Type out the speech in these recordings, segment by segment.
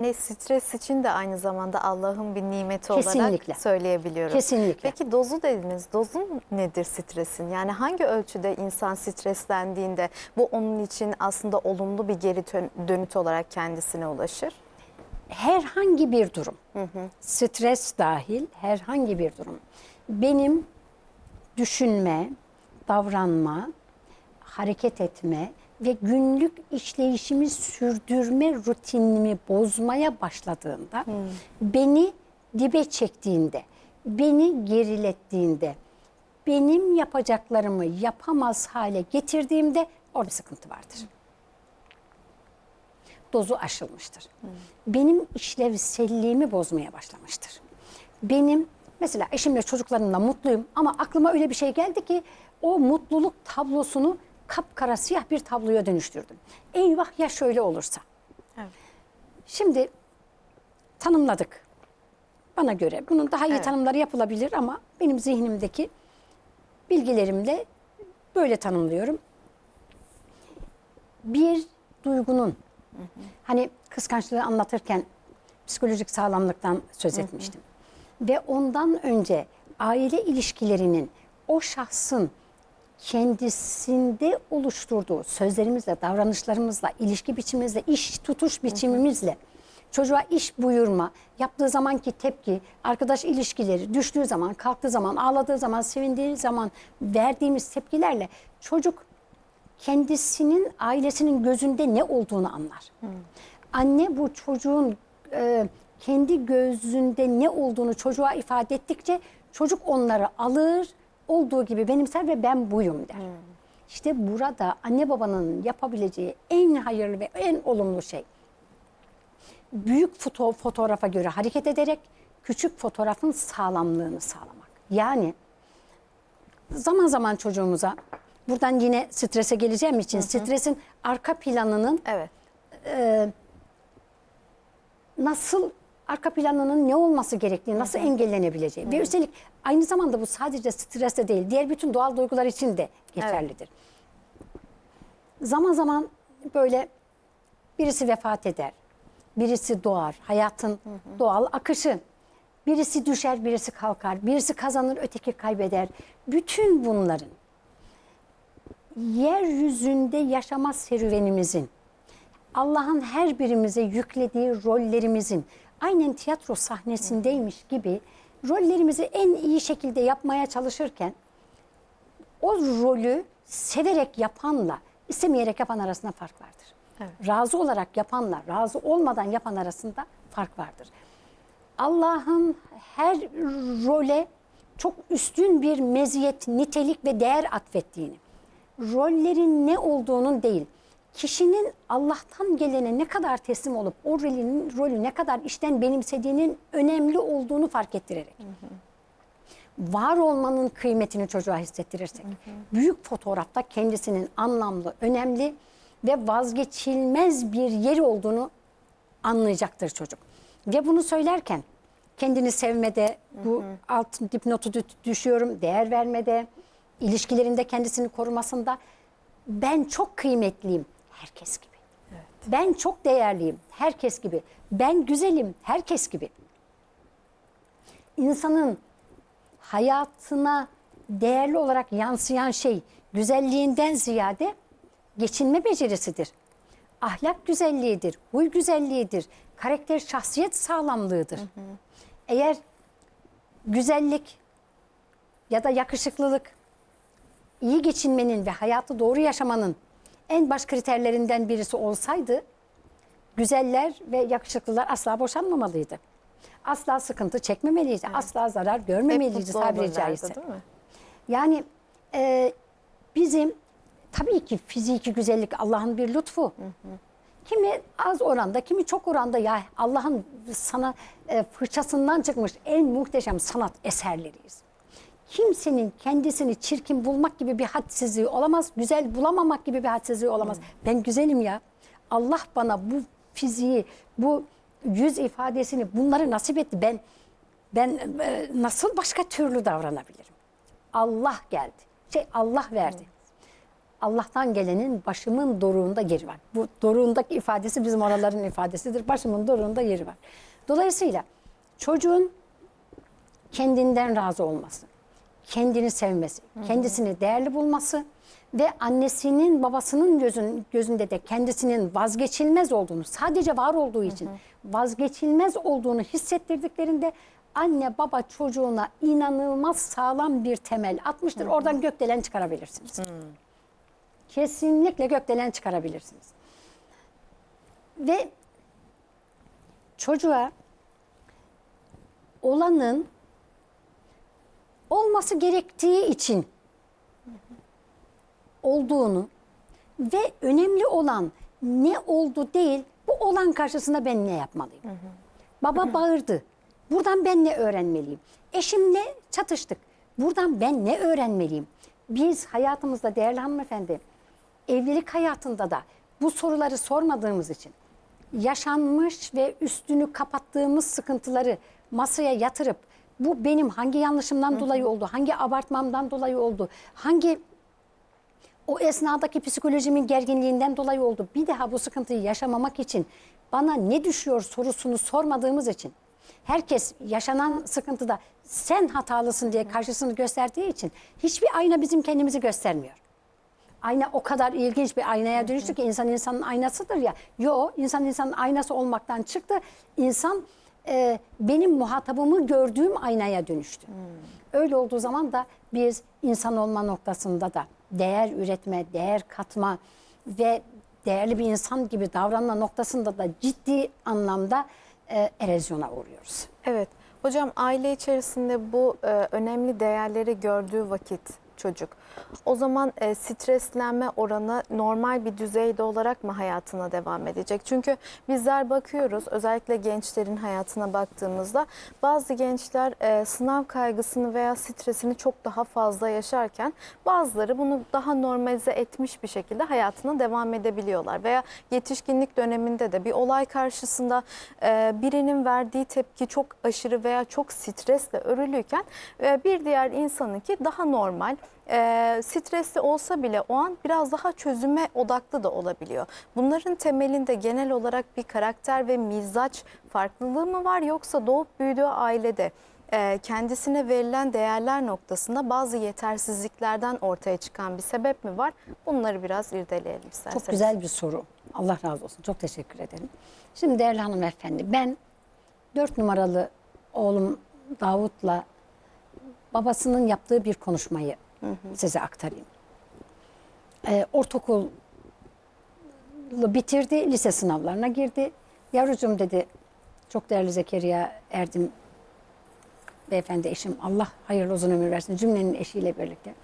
Ne stres için de aynı zamanda Allah'ın bir nimeti Kesinlikle. olarak söyleyebiliyoruz. Kesinlikle. Peki dozu dediniz. Dozu nedir stresin? Yani hangi ölçüde insan streslendiğinde bu onun için aslında olumlu bir geri dön- dönüt olarak kendisine ulaşır? herhangi bir durum, stres dahil herhangi bir durum, benim düşünme, davranma, hareket etme ve günlük işleyişimi sürdürme rutinimi bozmaya başladığında, beni dibe çektiğinde, beni gerilettiğinde, benim yapacaklarımı yapamaz hale getirdiğimde orada sıkıntı vardır dozu aşılmıştır. Benim işlevselliğimi bozmaya başlamıştır. Benim mesela eşimle çocuklarımla mutluyum ama aklıma öyle bir şey geldi ki o mutluluk tablosunu kapkara siyah bir tabloya dönüştürdüm. Eyvah ya şöyle olursa. Evet. Şimdi tanımladık. Bana göre bunun daha iyi Evet. tanımları yapılabilir ama benim zihnimdeki bilgilerimle böyle tanımlıyorum. Bir duygunun hani kıskançlığı anlatırken psikolojik sağlamlıktan söz etmiştim. Ve ondan önce aile ilişkilerinin o şahsın kendisinde oluşturduğu sözlerimizle, davranışlarımızla, ilişki biçimimizle, iş tutuş biçimimizle çocuğa iş buyurma, yaptığı zamanki tepki, arkadaş ilişkileri, düştüğü zaman, kalktığı zaman, ağladığı zaman, sevindiği zaman verdiğimiz tepkilerle çocuk kendisinin ailesinin gözünde ne olduğunu anlar. Anne bu çocuğun e, kendi gözünde ne olduğunu çocuğa ifade ettikçe çocuk onları alır, olduğu gibi benimser ve ben buyum der. İşte burada anne babanın yapabileceği en hayırlı ve en olumlu şey büyük foto, fotoğrafa göre hareket ederek küçük fotoğrafın sağlamlığını sağlamak. Yani zaman zaman çocuğumuza buradan yine strese geleceğim için stresin arka planının Evet. nasıl arka planının ne olması gerektiği, nasıl engellenebileceği. Ve üstelik aynı zamanda bu sadece streste değil, diğer bütün doğal duygular için de geçerlidir. Zaman zaman böyle birisi vefat eder, birisi doğar, hayatın doğal akışı. Birisi düşer, birisi kalkar, birisi kazanır, öteki kaybeder. Bütün bunların yeryüzünde yaşama serüvenimizin, Allah'ın her birimize yüklediği rollerimizin aynen tiyatro sahnesindeymiş gibi rollerimizi en iyi şekilde yapmaya çalışırken o rolü severek yapanla istemeyerek yapan arasında fark vardır. Razı olarak yapanla razı olmadan yapan arasında fark vardır. Allah'ın her role çok üstün bir meziyet, nitelik ve değer atfettiğini, rollerin ne olduğunun değil, kişinin Allah'tan gelene ne kadar teslim olup o rolün, rolü ne kadar işten benimsediğinin önemli olduğunu fark ettirerek. Var olmanın kıymetini çocuğa hissettirirsek, büyük fotoğrafta kendisinin anlamlı, önemli ve vazgeçilmez bir yeri olduğunu anlayacaktır çocuk. Ve bunu söylerken kendini sevmede, bu alt dipnotu dü- düşüyorum, değer vermede, ilişkilerinde kendisini korumasında ben çok kıymetliyim herkes gibi. Ben çok değerliyim herkes gibi. Ben güzelim herkes gibi. İnsanın hayatına değerli olarak yansıyan şey güzelliğinden ziyade geçinme becerisidir. Ahlak güzelliğidir, huy güzelliğidir, karakter şahsiyet sağlamlığıdır. Eğer güzellik ya da yakışıklılık iyi geçinmenin ve hayatı doğru yaşamanın en baş kriterlerinden birisi olsaydı güzeller ve yakışıklılar asla boşanmamalıydı. Asla sıkıntı çekmemeliydi. Asla zarar görmemeliydi tabiri caizse. değil mi? Yani e, bizim tabii ki fiziki güzellik Allah'ın bir lütfu. Kimi az oranda, kimi çok oranda ya Allah'ın sana e, fırçasından çıkmış en muhteşem sanat eserleriyiz. Kimsenin kendisini çirkin bulmak gibi bir hadsizliği olamaz, güzel bulamamak gibi bir hadsizliği olamaz. Ben güzelim ya. Allah bana bu fiziği, bu yüz ifadesini bunları nasip etti. Ben ben e, nasıl başka türlü davranabilirim? Allah geldi. Şey Allah verdi. Allah'tan gelenin başımın doruğunda yeri var. Bu doruğundaki ifadesi bizim oraların ifadesidir. Başımın doruğunda yeri var. Dolayısıyla çocuğun kendinden razı olması, kendini sevmesi, kendisini değerli bulması ve annesinin babasının gözün, gözünde de kendisinin vazgeçilmez olduğunu, sadece var olduğu için vazgeçilmez olduğunu hissettirdiklerinde anne baba çocuğuna inanılmaz sağlam bir temel atmıştır. Oradan gökdelen çıkarabilirsiniz. Kesinlikle gökdelen çıkarabilirsiniz. Ve çocuğa olanın olması gerektiği için olduğunu ve önemli olan ne oldu değil, bu olan karşısında ben ne yapmalıyım? Baba bağırdı. Buradan ben ne öğrenmeliyim? Eşimle çatıştık. Buradan ben ne öğrenmeliyim? Biz hayatımızda değerli hanımefendi, evlilik hayatında da bu soruları sormadığımız için yaşanmış ve üstünü kapattığımız sıkıntıları masaya yatırıp bu benim hangi yanlışımdan dolayı oldu, hangi abartmamdan dolayı oldu, hangi o esnadaki psikolojimin gerginliğinden dolayı oldu. Bir daha bu sıkıntıyı yaşamamak için bana ne düşüyor sorusunu sormadığımız için herkes yaşanan sıkıntıda sen hatalısın diye karşısını gösterdiği için hiçbir ayna bizim kendimizi göstermiyor. Ayna o kadar ilginç bir aynaya dönüştü ki insan insanın aynasıdır ya. Yo insan insanın aynası olmaktan çıktı. İnsan e, benim muhatabımı gördüğüm aynaya dönüştü. Öyle olduğu zaman da biz insan olma noktasında da değer üretme, değer katma ve değerli bir insan gibi davranma noktasında da ciddi anlamda e, erozyona uğruyoruz. Evet. Hocam aile içerisinde bu e, önemli değerleri gördüğü vakit çocuk o zaman e, streslenme oranı normal bir düzeyde olarak mı hayatına devam edecek? Çünkü bizler bakıyoruz özellikle gençlerin hayatına baktığımızda bazı gençler e, sınav kaygısını veya stresini çok daha fazla yaşarken bazıları bunu daha normalize etmiş bir şekilde hayatına devam edebiliyorlar. Veya yetişkinlik döneminde de bir olay karşısında e, birinin verdiği tepki çok aşırı veya çok stresle örülüyken e, bir diğer insanınki daha normal e, stresli olsa bile o an biraz daha çözüme odaklı da olabiliyor. Bunların temelinde genel olarak bir karakter ve mizaç farklılığı mı var yoksa doğup büyüdüğü ailede e, kendisine verilen değerler noktasında bazı yetersizliklerden ortaya çıkan bir sebep mi var? Bunları biraz irdeleyelim isterseniz. Çok güzel bir soru. Allah razı olsun. Çok teşekkür ederim. Şimdi değerli hanımefendi ben dört numaralı oğlum Davut'la babasının yaptığı bir konuşmayı size aktarayım. Ee, ortaokul bitirdi, lise sınavlarına girdi. Yavrucuğum dedi, çok değerli Zekeriya Erdim beyefendi eşim, Allah hayırlı uzun ömür versin cümlenin eşiyle birlikte.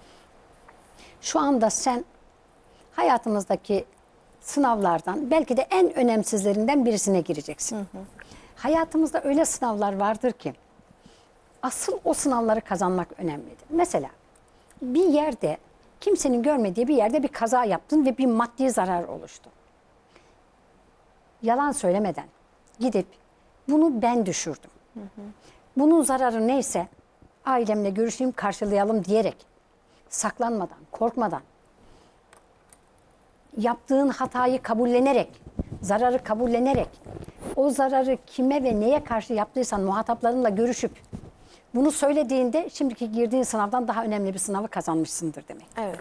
Şu anda sen hayatımızdaki sınavlardan belki de en önemsizlerinden birisine gireceksin. Hayatımızda öyle sınavlar vardır ki asıl o sınavları kazanmak önemlidir. Mesela bir yerde kimsenin görmediği bir yerde bir kaza yaptın ve bir maddi zarar oluştu. Yalan söylemeden gidip bunu ben düşürdüm. Bunun zararı neyse ailemle görüşeyim karşılayalım diyerek saklanmadan, korkmadan yaptığın hatayı kabullenerek, zararı kabullenerek, o zararı kime ve neye karşı yaptıysan muhataplarınla görüşüp bunu söylediğinde şimdiki girdiğin sınavdan daha önemli bir sınavı kazanmışsındır demek. Evet.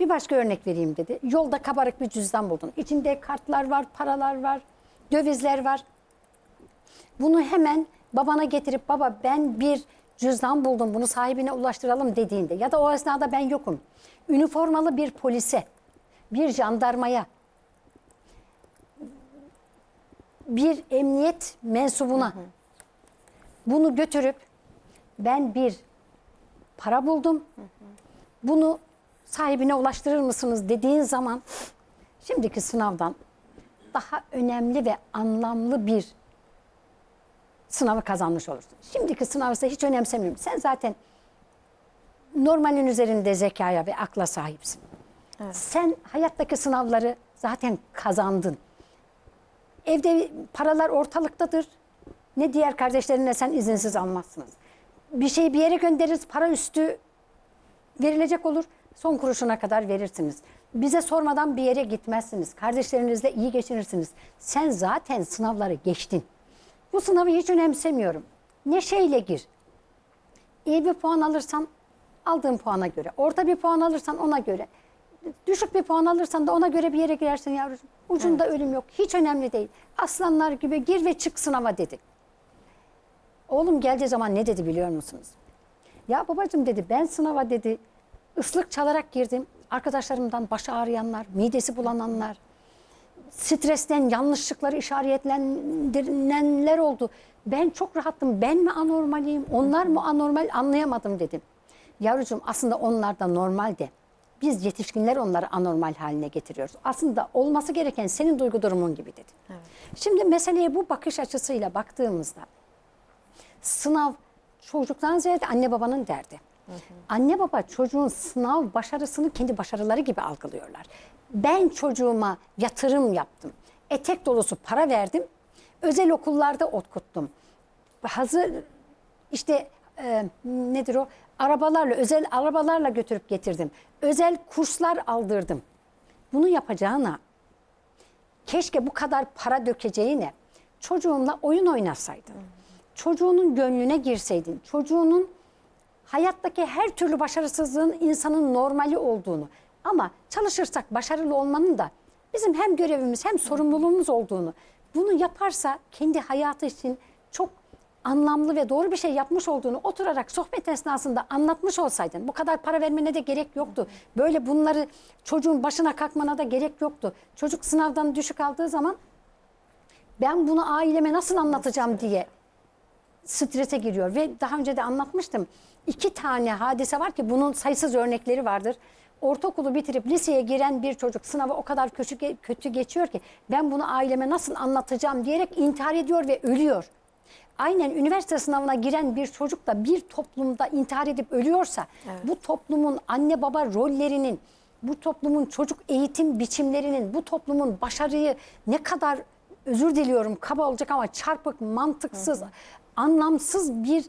Bir başka örnek vereyim dedi. Yolda kabarık bir cüzdan buldun. İçinde kartlar var, paralar var, dövizler var. Bunu hemen babana getirip baba ben bir cüzdan buldum bunu sahibine ulaştıralım dediğinde ya da o esnada ben yokum. Üniformalı bir polise, bir jandarmaya, bir emniyet mensubuna bunu götürüp ben bir para buldum. Bunu sahibine ulaştırır mısınız dediğin zaman şimdiki sınavdan daha önemli ve anlamlı bir sınavı kazanmış olursun. Şimdiki sınavı ise hiç önemsemiyorum. Sen zaten normalin üzerinde zekaya ve akla sahipsin. Sen hayattaki sınavları zaten kazandın. Evde paralar ortalıktadır. Ne diğer kardeşlerinle sen izinsiz almazsınız. Bir şey bir yere göndeririz, para üstü verilecek olur. Son kuruşuna kadar verirsiniz. Bize sormadan bir yere gitmezsiniz. Kardeşlerinizle iyi geçinirsiniz. Sen zaten sınavları geçtin. Bu sınavı hiç önemsemiyorum. Neşeyle gir. İyi bir puan alırsan aldığın puana göre. Orta bir puan alırsan ona göre. Düşük bir puan alırsan da ona göre bir yere girersin yavrucuğum. Ucunda ölüm yok. Hiç önemli değil. Aslanlar gibi gir ve çık sınava dedi. Oğlum geldiği zaman ne dedi biliyor musunuz? Ya babacığım dedi ben sınava dedi ıslık çalarak girdim. Arkadaşlarımdan başı ağrıyanlar, midesi bulananlar, stresten yanlışlıkları işaretlendirenler oldu. Ben çok rahattım. Ben mi anormaliyim? Onlar mı anormal? Anlayamadım dedim. Yavrucuğum aslında onlar da normal de. Biz yetişkinler onları anormal haline getiriyoruz. Aslında olması gereken senin duygu durumun gibi dedim. Şimdi meseleye bu bakış açısıyla baktığımızda sınav çocuktan ziyade anne babanın derdi. Anne baba çocuğun sınav başarısını kendi başarıları gibi algılıyorlar. Ben çocuğuma yatırım yaptım. Etek dolusu para verdim. Özel okullarda okuttum. Hazır işte e, nedir o? Arabalarla, özel arabalarla götürüp getirdim. Özel kurslar aldırdım. Bunu yapacağına keşke bu kadar para dökeceğine çocuğumla oyun oynasaydın. Çocuğunun gönlüne girseydin. Çocuğunun hayattaki her türlü başarısızlığın insanın normali olduğunu ama çalışırsak başarılı olmanın da bizim hem görevimiz hem sorumluluğumuz olduğunu bunu yaparsa kendi hayatı için çok anlamlı ve doğru bir şey yapmış olduğunu oturarak sohbet esnasında anlatmış olsaydın bu kadar para vermene de gerek yoktu. Böyle bunları çocuğun başına kalkmana da gerek yoktu. Çocuk sınavdan düşük aldığı zaman ben bunu aileme nasıl anlatacağım diye strese giriyor ve daha önce de anlatmıştım. İki tane hadise var ki bunun sayısız örnekleri vardır. Ortaokulu bitirip liseye giren bir çocuk sınavı o kadar kötü, kötü geçiyor ki ben bunu aileme nasıl anlatacağım diyerek intihar ediyor ve ölüyor. Aynen üniversite sınavına giren bir çocuk da bir toplumda intihar edip ölüyorsa bu toplumun anne baba rollerinin, bu toplumun çocuk eğitim biçimlerinin, bu toplumun başarıyı ne kadar özür diliyorum kaba olacak ama çarpık, mantıksız, anlamsız bir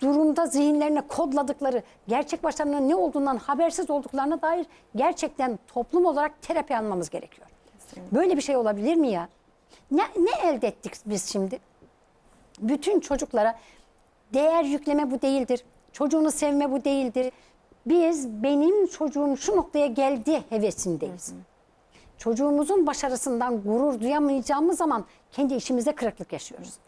durumda zihinlerine kodladıkları gerçek başarının ne olduğundan habersiz olduklarına dair gerçekten toplum olarak terapi almamız gerekiyor. Böyle bir şey olabilir mi ya? Ne, ne elde ettik biz şimdi? Bütün çocuklara değer yükleme bu değildir. Çocuğunu sevme bu değildir. Biz benim çocuğum şu noktaya geldi hevesindeyiz. Çocuğumuzun başarısından gurur duyamayacağımız zaman kendi işimizde kırıklık yaşıyoruz.